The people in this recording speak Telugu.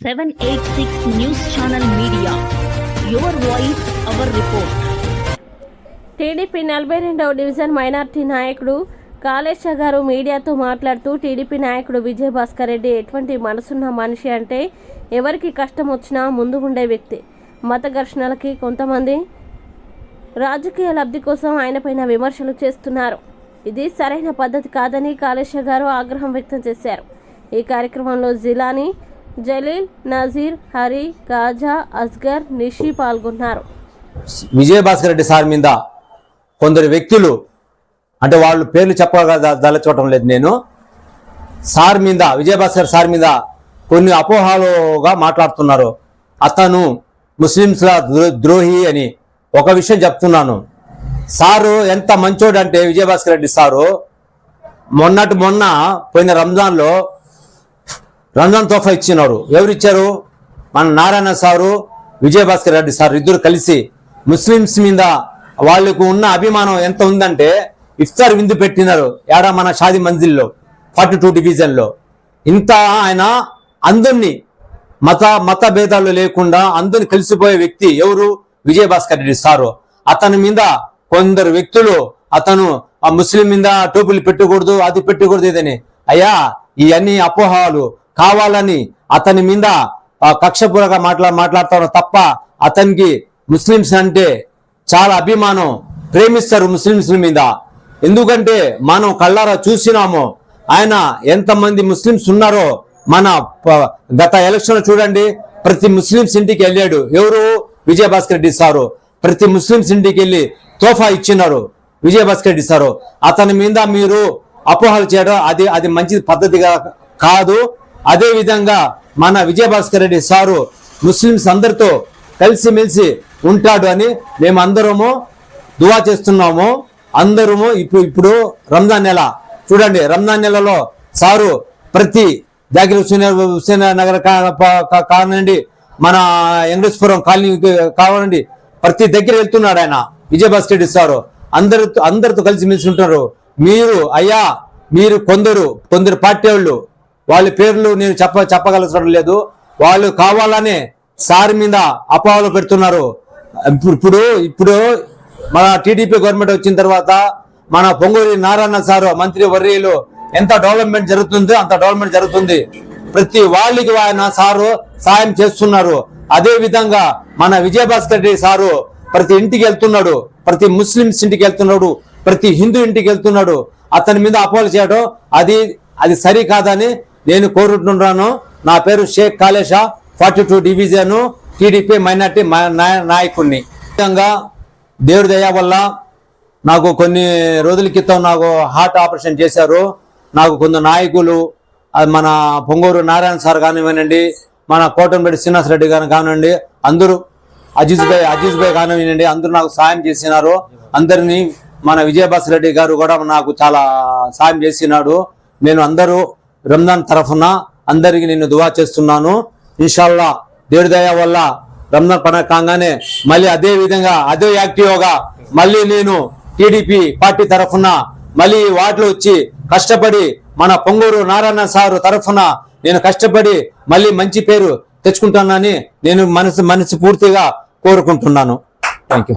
786 news channel media your voice our report TDP నలభై రెండవ డివిజన్ మైనార్టీ నాయకుడు కాళేశ గారు మీడియాతో మాట్లాడుతూ టీడీపీ నాయకుడు విజయభాస్కర్ రెడ్డి ఎటువంటి మనసున్న మనిషి అంటే ఎవరికి కష్టం వచ్చినా ముందు ఉండే వ్యక్తి. మత ఘర్షణలకి కొంతమంది రాజకీయ లబ్ధి కోసం ఆయనపైన విమర్శలు చేస్తున్నారు. ఇది సరైన పద్ధతి కాదని కాళేశ గారు ఆగ్రహం వ్యక్తం చేశారు. ఈ కార్యక్రమంలో జిలాని జలీల్ నజీర్ హరి గాజా అస్గర్ నిషి పాల్గొన్నారు. విజయభాస్కర్ రెడ్డి సార్ మీద కొందరు వ్యక్తులు అంటే వాళ్ళు పేర్లు చెప్పదలచూడటం లేదు నేను. సార్ మీద విజయభాస్కర్ సార్ మీద కొన్ని అపోహాలుగా మాట్లాడుతున్నారు. అతను ముస్లింస్ల ద్రోహి అని ఒక విషయం చెప్తున్నాను. సారు ఎంత మంచోడు అంటే విజయభాస్కర్ రెడ్డి సారు మొన్నటి మొన్న పోయిన రంజాన్లో రంజాన్ తోఫా ఇచ్చినారు. ఎవరు ఇచ్చారు మన నారాయణ సారు విజయభాస్కర్ రెడ్డి సార్ ఇద్దరు కలిసి ముస్లిమ్స్ మీద వాళ్ళకు ఉన్న అభిమానం ఎంత ఉందంటే ఇఫ్తార్ విందు పెట్టినారు. ఏడా మన షాది మంజిల్లో ఫార్టీ టూ డివిజన్లో. ఇంత ఆయన అందరినీ మత మత భేదాలు లేకుండా అందరిని కలిసిపోయే వ్యక్తి ఎవరు? విజయభాస్కర్ రెడ్డి సారు. అతని మీద కొందరు వ్యక్తులు అతను ఆ ముస్లిం మీద టోపులు పెట్టకూడదు అది పెట్టకూడదు ఇదని అయ్యా ఇవన్నీ అపోహాలు. కావాలని అతని మీద కక్షపూరగా మాట్లా మాట్లాడతారు తప్ప అతనికి ముస్లింస్ అంటే చాలా అభిమానం ప్రేమిస్తారు ముస్లింస్ మీద. ఎందుకంటే మనం కళ్ళారా చూసినాము ఆయన ఎంతమంది ముస్లింస్ ఉన్నారో మన ప- గత ఎలక్షన్ చూడండి ప్రతి ముస్లింస్ ఇంటికి వెళ్ళాడు. ఎవరు? విజయభాస్కర్ రెడ్డి సారు. ప్రతి ముస్లింస్ ఇంటికి వెళ్ళి తోఫా ఇచ్చినారు విజయభాస్కర్ రెడ్డి సారు. అతని మీద మీరు అపోహలు చేయడం అది అది మంచి పద్ధతిగా కాదు. అదేవిధంగా మన విజయభాస్కర్ రెడ్డి సారు ముస్లిమ్స్ అందరితో కలిసిమెలిసి ఉంటాడు అని మేము అందరము దువా చేస్తున్నాము. అందరము ఇప్పుడు ఇప్పుడు రంజాన్ నెల. చూడండి రంజాన్ నెలలో సారు ప్రతి జాకిర్ హుసేన్ హుసేన్ నగర్ కానివ్వండి మన వెంకటేశ్వరం కాలనీ కావాలండి ప్రతి దగ్గర వెళ్తున్నాడు ఆయన విజయభాస్కర్ రెడ్డి సారు. అందరితో అందరితో కలిసిమెలిసి ఉంటారు. మీరు అయ్యా మీరు కొందరు కొందరు పార్టీ వాళ్ళు వాళ్ళ పేర్లు నేను చెప్ప చెప్పగలసడం లేదు. వాళ్ళు కావాలనే సార్ మీద అపోహలు పెడుతున్నారు. ఇప్పుడు ఇప్పుడు ఇప్పుడు మన టీడీపీ గవర్నమెంట్ వచ్చిన తర్వాత మన పొంగూరి నారాయణ సారు మంత్రి వర్రీలు ఎంత డెవలప్మెంట్ జరుగుతుందో అంత డెవలప్మెంట్ జరుగుతుంది. ప్రతి వాళ్ళకి ఆయన సారు సాయం చేస్తున్నారు. అదే విధంగా మన విజయభాస్కర్ రెడ్డి సారు ప్రతి ఇంటికి వెళ్తున్నాడు. ప్రతి ముస్లింస్ ఇంటికి వెళ్తున్నాడు. ప్రతి హిందూ ఇంటికి వెళ్తున్నాడు. అతని మీద అపోహలు చేయడం అది అది సరికాదని నేను కోరుకుంటున్నాను. నా పేరు Shaik Kalesha forty two division TDP minority మా- నాయ- నాయకుడిని. విధంగా దేవుడి దయ వల్ల నాకు కొన్ని రోజుల క్రితం నాకు హార్ట్ ఆపరేషన్ చేశారు. నాకు కొందరు నాయకులు అది మన పొంగూరు నారాయణ సార్ కానివ్వనండి మన కోటంరెడ్డి శ్రీనివాస్ రెడ్డి గారు కానివ్వండి అందరూ అజీజ్ భాయ్ అజీజ్ భాయ్ కానివ్వండి అందరూ నాకు సాయం చేసినారు. అందరినీ మన విజయభాస్ రెడ్డి గారు కూడా నాకు చాలా సాయం చేసినాడు. నేను అందరూ రంజాన్ తరఫున అందరికి నేను దువా చేస్తున్నాను. ఇన్షాల్లా దేవుడి దయ వల్ల రంజాన్ పండుగ కాగానే మళ్ళీ అదే విధంగా అదే యాక్టివ్గా మళ్ళీ నేను టీడీపీ పార్టీ తరఫున మళ్ళీ వాటిలో వచ్చి కష్టపడి మన పొంగూరు నారాయణ సారు తరఫున నేను కష్టపడి మళ్ళీ మంచి పేరు తెచ్చుకుంటానని నేను మనసు మనసు పూర్తిగా కోరుకుంటున్నాను. Thank you